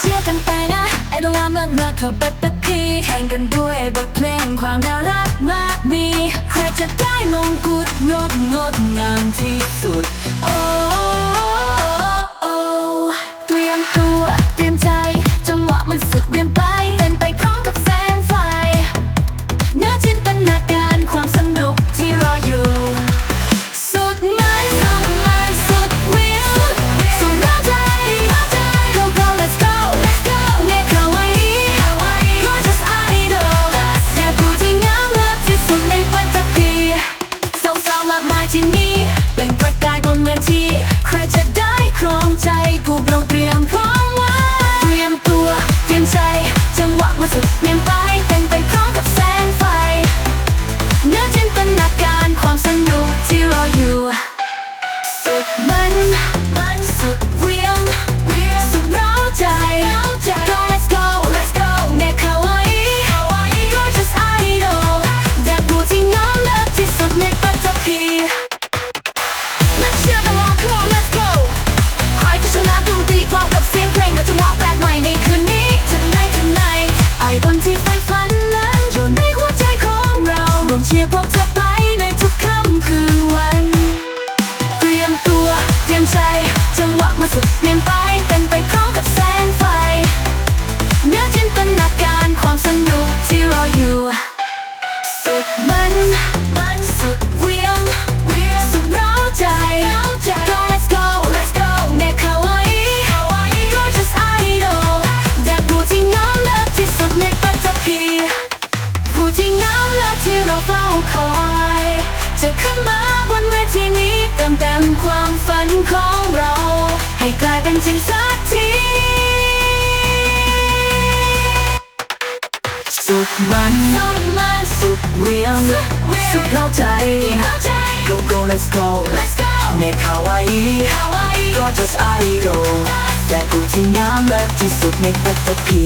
เชียร์กันไปนะไอ้ดวงามมากมากเธอเป็ดเป็ดพีแข่งกันด้วยบทเพลงความน่ารักมากมี ใครจะได้มงกุฎงดงดงามที่สุดโที่นี้เป็นประกายบนเวทีใครจะได้ครองใจผู้เราเตรียมพร้อมไว้เตรียมตัวเตรียมใจจังหวะมาสุดเนียนไปเต้นไป เชียร์พวกเธอไปในทุกค่ำคืนวัน เตรียมตัวเตรียมใจจังหวะมาสุดเปลี่ยนไปเต้นไปพร้อมกับแสงไฟเนื้อจินตนาการความสนุกที่รออยู่ สุดมันมันสุดเวียงสุดเร้าใจ Go let's go let's go เนคาวาอี Gorgeous idol แต่ผู้ที่งามเลิศที่สุดในปัตตภี ผู้ที่งามและที่เราเฝ้าคอย จะขึ้นมาบนเวทีนี้เติมเต็มความฝันของเรา ให้กลายเป็นจริงสักทีสุดมันสุดมันสุดเวียงสุดเข้าใจ Go go let's go let's go เนคาวาอี Gorgeous idol แต่ผู้ที่งามและที่สุดในปัตตภี